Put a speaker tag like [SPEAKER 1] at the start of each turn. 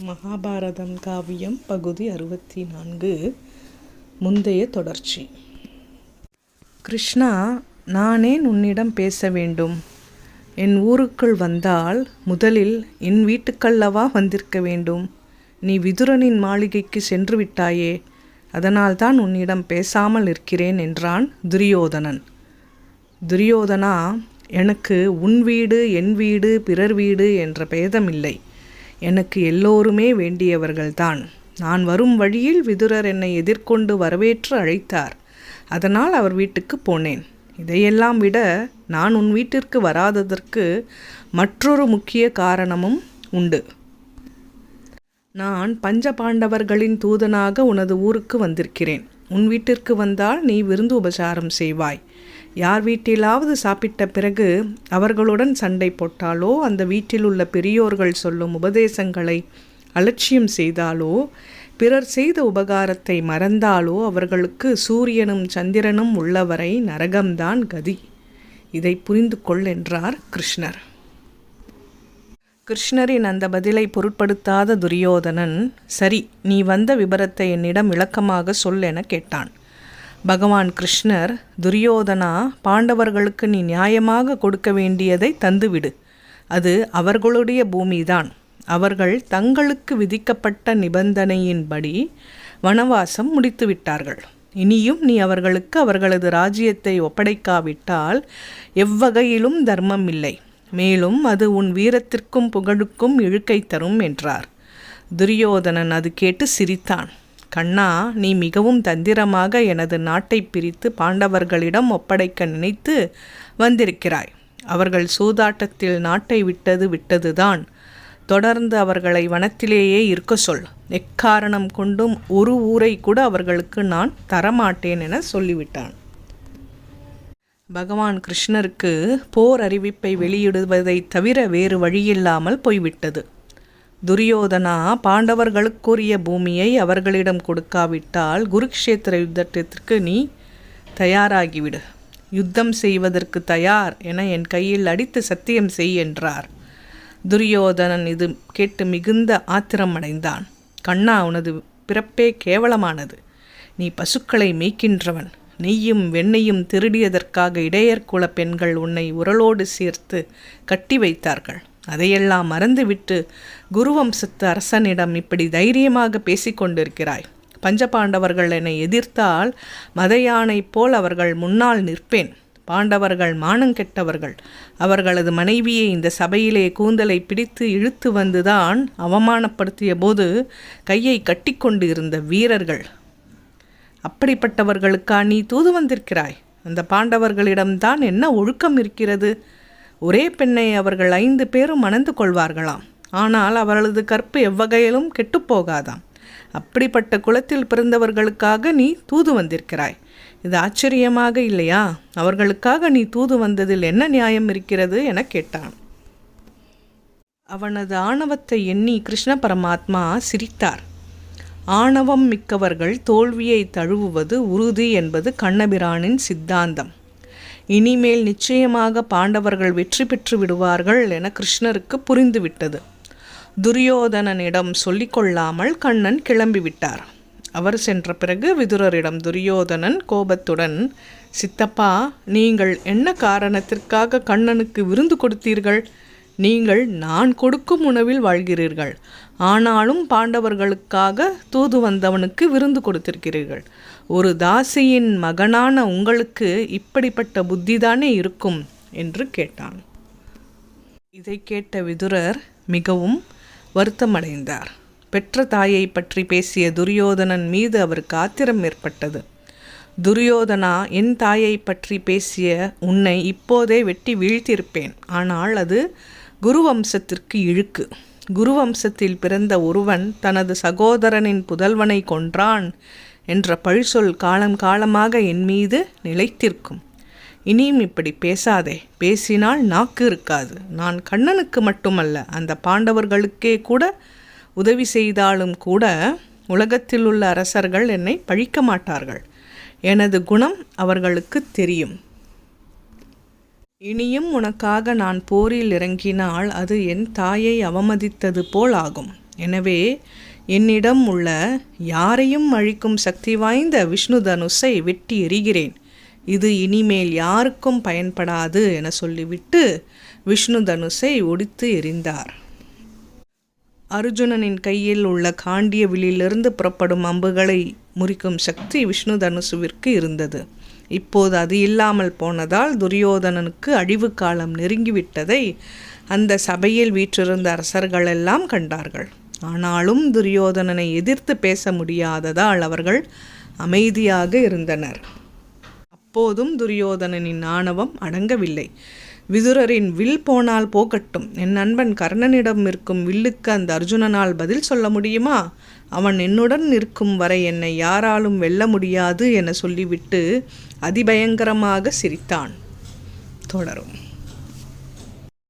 [SPEAKER 1] மகாபாரதம் காவியம் பகுதி அறுபத்தி நான்கு முந்தைய தொடர்ச்சி. கிருஷ்ணா நானேன் உன்னிடம் பேச வேண்டும். என் ஊருக்குள் வந்தால் முதலில் என் வீட்டுக்கல்லவா வந்திருக்க வேண்டும். நீ விதுரனின் மாளிகைக்கு சென்று விட்டாயே அதனால்தான் உன்னிடம் பேசாமல் இருக்கிறேன் என்றான் துரியோதனன். துரியோதனா எனக்கு உன் வீடு என் வீடு பிறர் வீடு என்ற பேதமில்லை. எனக்கு எல்லோருமே வேண்டியவர்கள்தான். நான் வரும் வழியில் விதுரர் என்னை எதிர்கொண்டு வரவேற்று அழைத்தார். அதனால் அவர் வீட்டுக்கு போனேன். இதையெல்லாம் விட நான் உன் வீட்டிற்கு வராததற்கு மற்றொரு முக்கிய காரணமும் உண்டு. நான் பஞ்ச பாண்டவர்களின் தூதனாக உனது ஊருக்கு வந்திருக்கிறேன். உன் வீட்டிற்கு வந்தால் நீ விருந்து உபசாரம் செய்வாய். யார் வீட்டிலாவது சாப்பிட்ட பிறகு அவர்களுடன் சண்டை போட்டாலோ அந்த வீட்டில் உள்ள பெரியோர்கள் சொல்லும் உபதேசங்களை அலட்சியம் செய்தாலோ பிறர் செய்த உபகாரத்தை மறந்தாலோ அவர்களுக்கு சூரியனும் சந்திரனும் உள்ளவரை நரகம்தான் கதி. இதை புரிந்து கொள் என்றார் கிருஷ்ணர். கிருஷ்ணரின் அந்த பதிலை பொருட்படுத்தாத துரியோதனன் சரி நீ வந்த விபரத்தை என்னிடம் விளக்கமாக சொல் என கேட்டான். பகவான் கிருஷ்ணர் துரியோதனா பாண்டவர்களுக்கு நீ நியாயமாக கொடுக்க வேண்டியதை தந்துவிடு. அது அவர்களுடைய பூமிதான். அவர்கள் தங்களுக்கு விதிக்கப்பட்ட நிபந்தனையின்படி வனவாசம் முடித்து விட்டார்கள் இனியும் நீ அவர்களுக்கு அவர்களது ராஜ்யத்தை ஒப்படைக்காவிட்டால் எவ்வகையிலும் தர்மம் இல்லை. மேலும் அது உன் வீரத்திற்கும் புகழுக்கும் இழுக்கை தரும் என்றார். துரியோதனன் அது கேட்டு சிரித்தான். கண்ணா நீ மிகவும் தந்திரமாக எனது நாட்டை பிரித்து பாண்டவர்களிடம் ஒப்படைக்க நினைத்து வந்திருக்கிறாய். அவர்கள் சூதாட்டத்தில் நாட்டை விட்டது விட்டதுதான். தொடர்ந்து அவர்களை வனத்திலேயே இருக்க சொல். எக்காரணம் கொண்டும் ஒரு ஊரை கூட அவர்களுக்கு நான் தரமாட்டேன் என சொல்லிவிட்டான். பகவான் கிருஷ்ணருக்கு போர் அறிவிப்பை வெளியிடுவதை தவிர வேறு வழியில்லாமல் போய்விட்டது. துரியோதனா பாண்டவர்களுக்குரிய பூமியை அவர்களிடம் கொடுக்காவிட்டால் குருக்ஷேத்திர யுத்தத்திற்கு நீ தயாராகிவிடு. யுத்தம் செய்வதற்கு தயார் என என் கையில் அடித்து சத்தியம் செய் என்றார். துரியோதனன் இது கேட்டு மிகுந்த ஆத்திரம் அடைந்தான் கண்ணா உனது பிறப்பே கேவலமானது. நீ பசுக்களை மேய்க்கின்றவன். நெய்யும் வெண்ணையும் திருடியதற்காக இடையர்குல பெண்கள் உன்னை உரலோடு சேர்த்து கட்டி வைத்தார்கள். அதையெல்லாம் மறந்துவிட்டு குருவம்சத்து அரசனிடம் இப்படி தைரியமாக பேசிக்கொண்டிருக்கிறாய். பஞ்சபாண்டவர்கள் என்னை எதிர்த்தால் மத யானை போல் அவர்கள் முன்னால் நிற்பேன். பாண்டவர்கள் மானங்கெட்டவர்கள் அவர்களது மனைவியை இந்த சபையிலே கூந்தலை பிடித்து இழுத்து வந்துதான் அவமானப்படுத்திய போது கையை கட்டிக்கொண்டு இருந்த வீரர்கள் அப்படிப்பட்டவர்களுக்கா நீ தூது வந்திருக்கிறாய்? அந்த பாண்டவர்களிடம்தான் என்ன ஒழுக்கம் இருக்கிறது? ஒரே பெண்ணை அவர்கள் ஐந்து பேரும் மணந்து கொள்வார்களாம். ஆனால் அவர்களது கற்பு எவ்வகையிலும் கெட்டுப்போகாதாம் அப்படிப்பட்ட குலத்தில் பிறந்தவர்களுக்காக நீ தூது வந்திருக்கிறாய். இது ஆச்சரியமாக இல்லையா? அவர்களுக்காக நீ தூது வந்ததில் என்ன நியாயம் இருக்கிறது என கேட்டான். அவனது ஆணவத்தை எண்ணி கிருஷ்ண பரமாத்மா சிரித்தார். ஆணவம் மிக்கவர்கள் தோல்வியை தழுவுவது உறுதி என்பது கண்ணபிரானின் சித்தாந்தம். இனிமேல் நிச்சயமாக பாண்டவர்கள் வெற்றி பெற்று விடுவார்கள் என கிருஷ்ணருக்கு புரிந்துவிட்டது. துரியோதனனிடம் சொல்லிக்கொள்ளாமல் கண்ணன் கிளம்பிவிட்டார். அவர் சென்ற பிறகு விதுரரிடம் துரியோதனன் கோபத்துடன் சித்தப்பா நீங்கள் என்ன காரணத்திற்காக கண்ணனுக்கு விருந்து கொடுத்தீர்கள்? நீங்கள் நான் கொடுக்கும் உணவில் வாழ்கிறீர்கள். ஆனாலும் பாண்டவர்களுக்காக தூது வந்தவனுக்கு விருந்து கொடுத்திருக்கிறீர்கள். ஒரு தாசியின் மகனான உங்களுக்கு இப்படிப்பட்ட புத்திதானே இருக்கும் என்று கேட்டான். இதை கேட்ட விதுரர் மிகவும் வருத்தமடைந்தார். பெற்ற தாயை பற்றி பேசிய துரியோதனன் மீது அவருக்கு ஆத்திரம் ஏற்பட்டது. துரியோதனா என் தாயை பற்றி பேசிய உன்னை இப்போதே வெட்டி வீழ்த்தியிருப்பேன். ஆனால் அது குருவம்சத்திற்கு இழுக்கு. குருவம்சத்தில் பிறந்த ஒருவன் தனது சகோதரனின் புதல்வனை கொன்றான் என்ற பழிசொல் காலம் காலமாக என் மீது நிலைத்திருக்கும். இனியும் இப்படி பேசாதே. பேசினால் நாக்கு இருக்காது. நான் கண்ணனுக்கு மட்டுமல்ல அந்த பாண்டவர்களுக்கே கூட உதவி செய்தாலும் கூட உலகத்தில் உள்ள அரசர்கள் என்னை பழிக்க மாட்டார்கள். எனது குணம் அவர்களுக்கு தெரியும். இனியும் உனக்காக நான் போரில் இறங்கினால் அது என் தாயை அவமதித்தது போல் ஆகும். எனவே என்னிடம் உள்ள யாரையும் அழிக்கும் சக்தி வாய்ந்த விஷ்ணு தனுஷை வெட்டி எறிகிறேன். இது இனிமேல் யாருக்கும் பயன்படாது என சொல்லிவிட்டு விஷ்ணு தனுஷை ஒடித்து எறிந்தார். அர்ஜுனனின் கையில் உள்ள காண்டிய விழியிலிருந்து புறப்படும் அம்புகளை முறிக்கும் சக்தி விஷ்ணு தனுசுவிற்கு இருந்தது. இப்போது அது இல்லாமல் போனதால் துரியோதனனுக்கு அழிவு காலம் நெருங்கிவிட்டதை அந்த சபையில் வீற்றிருந்த அரசர்களெல்லாம் கண்டார்கள். ஆனாலும் துரியோதனனை எதிர்த்து பேச முடியாததால் அவர்கள் அமைதியாக இருந்தனர். அப்போதும் துரியோதனனின் ஆணவம் அடங்கவில்லை. விதுரரின் வில் போனால் போகட்டும். என் நண்பன் கர்ணனிடம் இருக்கும் வில்லுக்கு அந்த அர்ஜுனனால் பதில் சொல்ல முடியுமா? அவன் என்னுடன் நிற்கும் வரை என்னை யாராலும் வெல்ல முடியாது என சொல்லிவிட்டு அதிபயங்கரமாக சிரித்தான். தொடரும்.